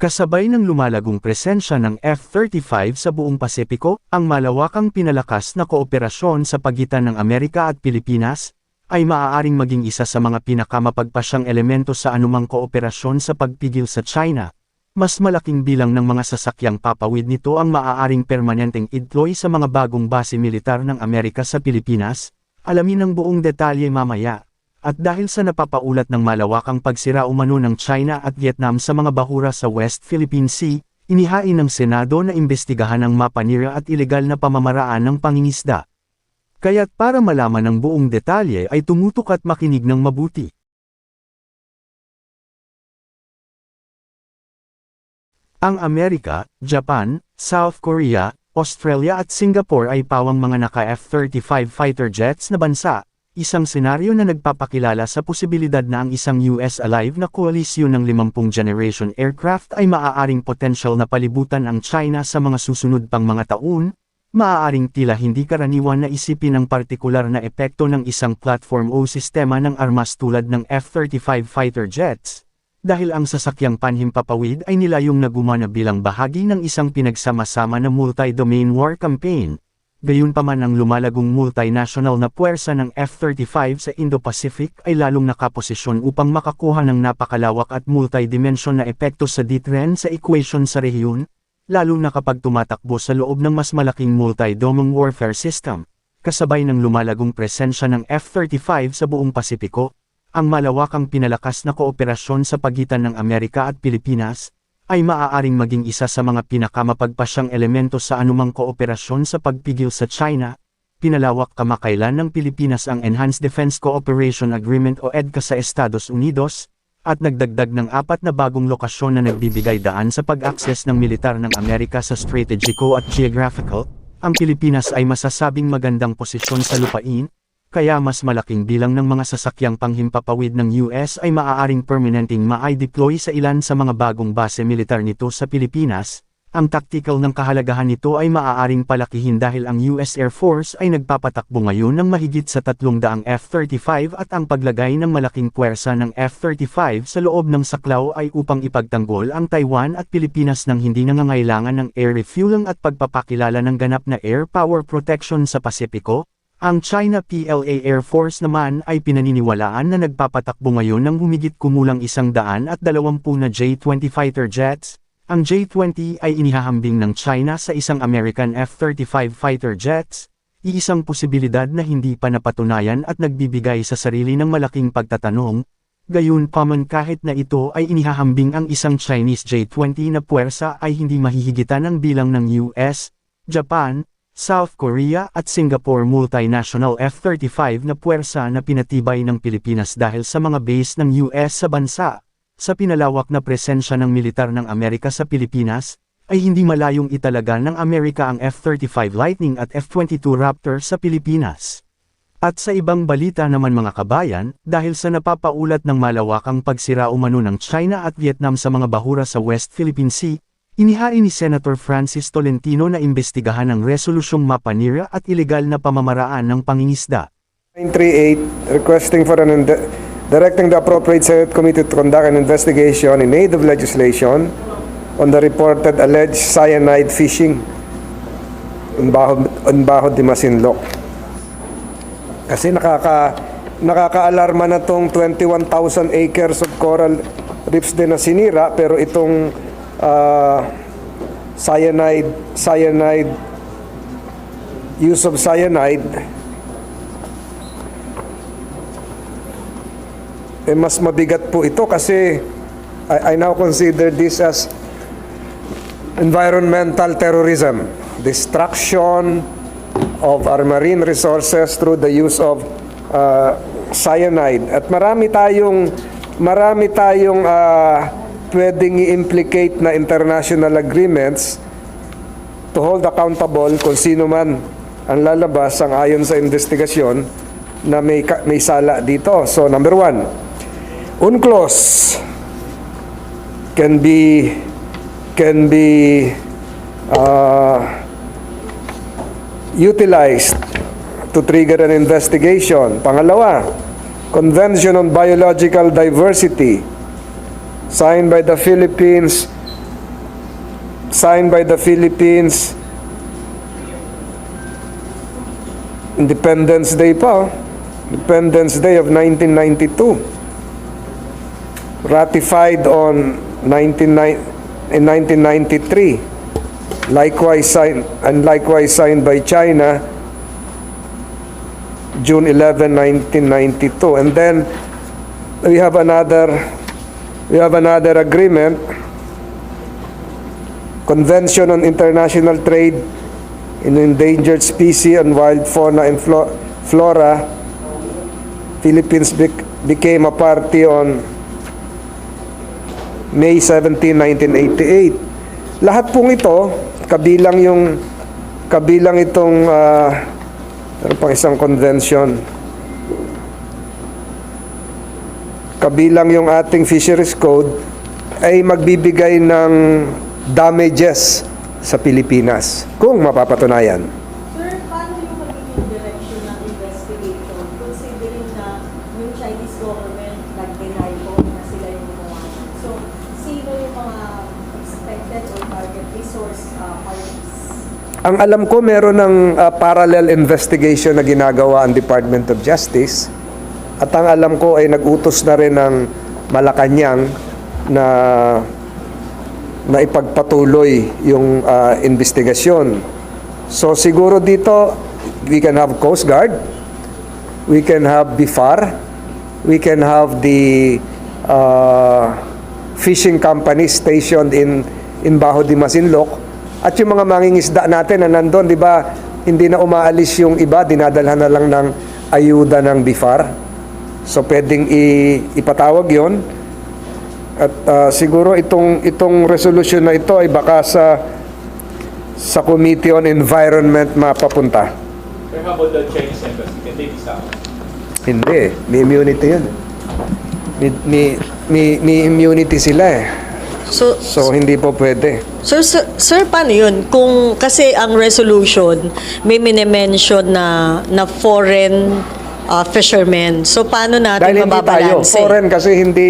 Kasabay ng lumalagong presensya ng F-35 sa buong Pasipiko, ang malawakang pinalakas na kooperasyon sa pagitan ng Amerika at Pilipinas, ay maaaring maging isa sa mga pinakamapagpasyang elemento sa anumang kooperasyon sa pagpigil sa China. Mas malaking bilang ng mga sasakyang papawid nito ang maaaring permanenteng idloy sa mga bagong base militar ng Amerika sa Pilipinas, alamin ang buong detalye mamaya. At dahil sa napapaulat ng malawakang pagsira umano ng China at Vietnam sa mga bahura sa West Philippine Sea, inihain ng Senado na imbestigahan ang mapanira at ilegal na pamamaraan ng pangingisda. Kaya't para malaman ang buong detalye ay tumutok at makinig ng mabuti. Ang Amerika, Japan, South Korea, Australia at Singapore ay pawang mga naka F-35 fighter jets na bansa, isang senaryo na nagpapakilala sa posibilidad na ang isang US alive na koalisyon ng 50 generation aircraft ay maaaring potential na palibutan ang China sa mga susunod pang mga taon, maaaring tila hindi karaniwan na isipin ang partikular na epekto ng isang platform o sistema ng armas tulad ng F-35 fighter jets, dahil ang sasakyang panhimpapawid ay nilayong nagumana bilang bahagi ng isang pinagsama-sama na multi-domain war campaign. Gayunpaman ang lumalagong multinational na puwersa ng F-35 sa Indo-Pacific ay lalong nakaposisyon upang makakuha ng napakalawak at multi-dimension na epekto sa D-trend sa equation sa rehiyon, lalo na kapag tumatakbo sa loob ng mas malaking multi-domain warfare system. Kasabay ng lumalagong presensya ng F-35 sa buong Pasipiko, ang malawakang pinalakas na kooperasyon sa pagitan ng Amerika at Pilipinas, ay maaaring maging isa sa mga pinakamapagpasyang elemento sa anumang kooperasyon sa pagpigil sa China, pinalawak kamakailan ng Pilipinas ang Enhanced Defense Cooperation Agreement o EDCA sa Estados Unidos, at nagdagdag ng apat na bagong lokasyon na nagbibigay daan sa pag-access ng militar ng Amerika sa strategico at geographical, ang Pilipinas ay masasabing magandang posisyon sa lupain, kaya mas malaking bilang ng mga sasakyang panghimpapawid ng US ay maaaring permanenting ma-deploy sa ilan sa mga bagong base militar nito sa Pilipinas. Ang tactical ng kahalagahan nito ay maaaring palakihin dahil ang US Air Force ay nagpapatakbo ngayon ng mahigit sa 300 F-35 at ang paglagay ng malaking puwersa ng F-35 sa loob ng saklaw ay upang ipagtanggol ang Taiwan at Pilipinas nang hindi nangangailangan ng air refueling at pagpapakilala ng ganap na air power protection sa Pasipiko, ang China PLA Air Force naman ay pinaniniwalaan na nagpapatakbo ngayon ng humigit kumulang isang daan at dalawampu na J-20 fighter jets. Ang J-20 ay inihahambing ng China sa isang American F-35 fighter jets, iisang posibilidad na hindi pa napatunayan at nagbibigay sa sarili ng malaking pagtatanong, gayon paman kahit na ito ay inihahambing ang isang Chinese J-20 na puwersa ay hindi mahihigitan ang bilang ng US, Japan, South Korea at Singapore multinational F-35 na puwersa na pinatibay ng Pilipinas dahil sa mga base ng US sa bansa. Sa pinalawak na presensya ng militar ng Amerika sa Pilipinas, ay hindi malayong italaga ng Amerika ang F-35 Lightning at F-22 Raptor sa Pilipinas. At sa ibang balita naman mga kabayan, dahil sa napapaulat ng malawakang pagsira umano ng China at Vietnam sa mga bahura sa West Philippine Sea, Inihain ni Senator Francis Tolentino na imbestigahan ang resolusyong mapanira at ilegal na pamamaraan ng pangingisda. 938, requesting for an, directing the appropriate Senate committee to conduct an investigation in aid of legislation on the reported alleged cyanide fishing in Baho, in Baho de Masinloc. Kasi nakaka, nakaka-alarma na tong 21,000 acres of coral reefs din na sinira, pero itong ah, cyanide, cyanide, use of cyanide, eh mas mabigat po ito kasi I, I now consider this as environmental terrorism, destruction of our marine resources through the use of uh, cyanide. At marami tayong marami tayong uh, pwedeng i-implicate na international agreements to hold accountable kung sino man ang lalabas ang ayon sa investigasyon na may, may sala dito. So number one, UNCLOS can be can be uh, utilized to trigger an investigation. Pangalawa, Convention on Biological Diversity signed by the Philippines, signed by the Philippines Independence Day pa, oh. Independence Day of 1992. Ratified on 19, in 1993. Likewise signed, and likewise signed by China June 11, 1992. And then we have another we have another agreement Convention on International Trade in Endangered Species and Wild Fauna and Flo- Flora Philippines bec- became a party on May 17, 1988. Lahat pong ito, kabilang yung kabilang itong ano pang isang convention. Kabilang yung ating fisheries code ay magbibigay ng damages sa Pilipinas kung mapapatunayan. Sir, paano yung magiging direction ng investigation considering na yung Chinese government nag-deny po na sila yung gumawa? So, sino yung mga expected or target resource uh, parties? Ang alam ko meron ng ah, parallel investigation na ginagawa ang Department of Justice at ang alam ko ay nag-utos na rin ng Malacanang na na ipagpatuloy yung ah, investigasyon. So siguro dito we can have Coast Guard, we can have BIFAR, we can have the uh, fishing company stationed in in Bajo de Masinloc at yung mga mangingisda natin na nandun, di ba, hindi na umaalis yung iba, dinadalhan na lang ng ayuda ng BIFAR. So pwedeng i- ipatawag yon at ah, siguro itong itong resolution na ito ay baka sa sa Committee on Environment mapapunta. Sir, how about the Chinese embassy? Can they be stopped? Hindi, may immunity yun. May, may, may, may immunity sila eh. So, So, hindi po pwede. sir, sir, sir, paano yun? Kung, kasi ang resolution, may minimension na, na foreign uh, fishermen. So, paano natin Dahil hindi tayo, mababalanse? foreign kasi hindi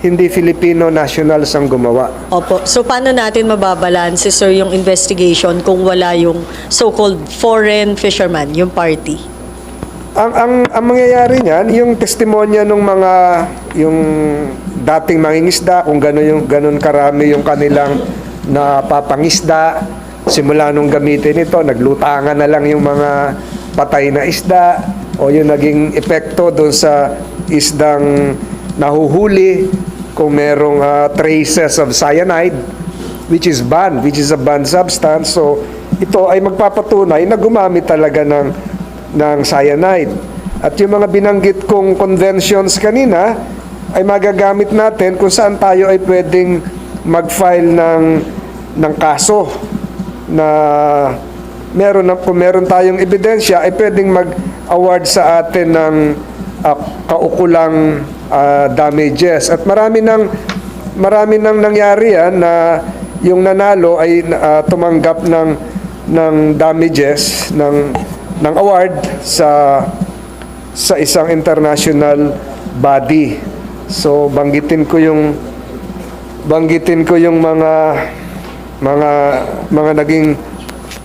hindi Filipino nationals ang gumawa. Opo. So, paano natin mababalanse, sir, yung investigation kung wala yung so-called foreign fisherman, yung party? Ang ang ang mangyayari niyan, yung testimonya ng mga yung dating mangingisda kung gano'n yung ganun karami yung kanilang napapangisda simula nung gamitin ito, naglutangan na lang yung mga patay na isda o yung naging epekto doon sa isdang nahuhuli kung merong ah, traces of cyanide which is banned, which is a banned substance. So, ito ay magpapatunay na gumamit talaga ng, ng cyanide. At yung mga binanggit kong conventions kanina, ay magagamit natin kung saan tayo ay pwedeng mag-file ng, ng kaso na meron na, kung meron tayong ebidensya, ay pwedeng mag-award sa atin ng ah, kaukulang ah, damages. At marami nang marami nang nangyari yan na yung nanalo ay ah, tumanggap ng ng damages ng ng award sa sa isang international body. So banggitin ko yung banggitin ko yung mga mga mga naging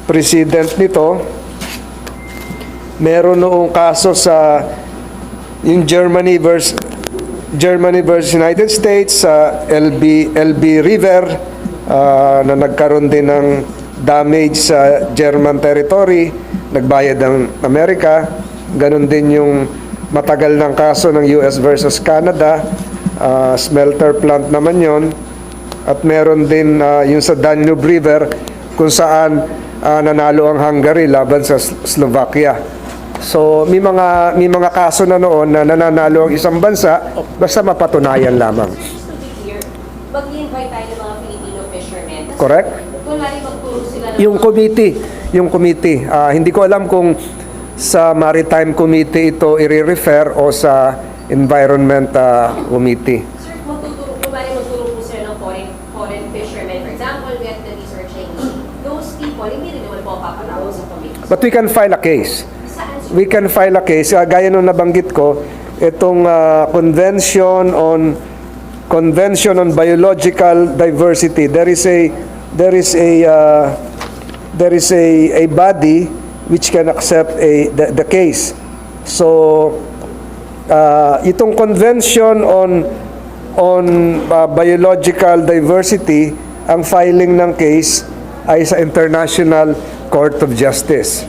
president nito. Meron noong kaso sa yung Germany versus Germany versus United States sa LB LB River ah, na nagkaroon din ng damage sa German territory, nagbayad ng Amerika. Ganon din yung matagal ng kaso ng US versus Canada, ah, smelter plant naman yon. At meron din ah, yung sa Danube River kung saan ah, nanalo ang Hungary laban sa Slovakia. So may mga may mga kaso na noon na nananalo ang isang bansa basta mapatunayan lamang. Mag-invite tayo ng mga Filipino fishermen. Correct? Kunwari magturo sila ng Yung committee, yung committee, ah, hindi ko alam kung sa Maritime Committee ito i-refer o sa Environment ah, Committee. Sir, magtuturo, kunwari magturo po sila ng foreign, foreign fishermen. For example, Vietnamese or Chinese. Those people, hindi rin naman po papatawag sa committee. But we can file a case. We can file a case. Ah, gaya nung nabanggit ko, itong ah, Convention on Convention on Biological Diversity, there is a there is a uh, there is a a body which can accept a the, the case. So uh, itong convention on on uh, biological diversity, ang filing ng case ay sa International Court of Justice.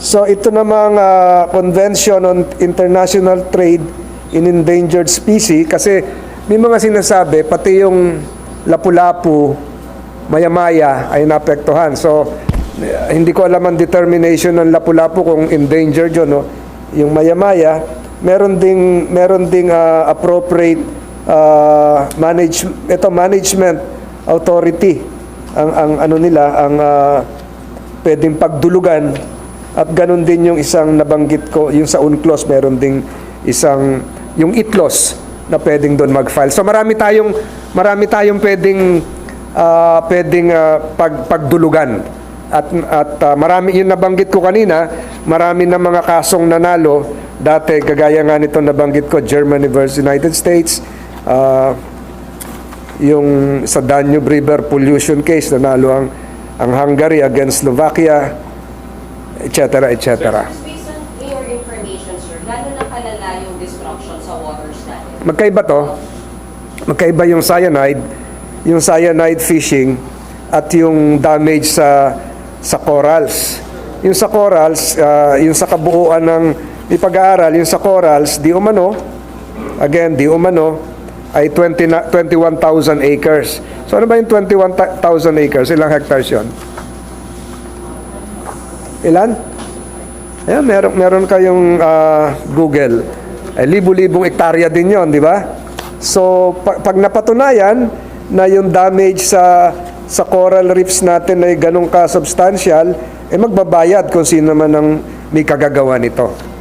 So ito namang uh, Convention on International Trade in Endangered Species kasi may mga sinasabi pati yung lapu-lapu maya-maya ay naapektuhan. So eh, hindi ko alam ang determination ng lapu-lapu kung endangered yun, no? Yung maya-maya, meron ding meron ding uh, appropriate uh, manage ito management authority ang ang ano nila ang uh, pwedeng pagdulugan at ganun din yung isang nabanggit ko, yung sa UNCLOS meron ding isang yung ITLOS na pwedeng doon mag-file. So marami tayong marami tayong pwedeng ah, pwedeng ah, pag pagdulugan. At at ah, marami yung nabanggit ko kanina, marami na mga kasong nanalo dati kagaya nga nito nabanggit ko Germany versus United States ah, yung sa Danube River pollution case nanalo ang ang Hungary against Slovakia etc etc magkaiba to. Magkaiba yung cyanide yung cyanide fishing at yung damage sa sa corals. Yung sa corals ah, yung sa kabuuan ng may pag-aaral yung sa corals di umano. Again di umano ay 20 na, 21,000 acres so ano ba yung 21,000 acres ilang hectares yon Ilan? Ayan, meron, meron kayong ah, Google. Eh, libu-libong ektarya din yon, di ba? So, pa- pag napatunayan na yung damage sa sa coral reefs natin ay ganun ka-substantial, eh magbabayad kung sino man ang may kagagawa nito.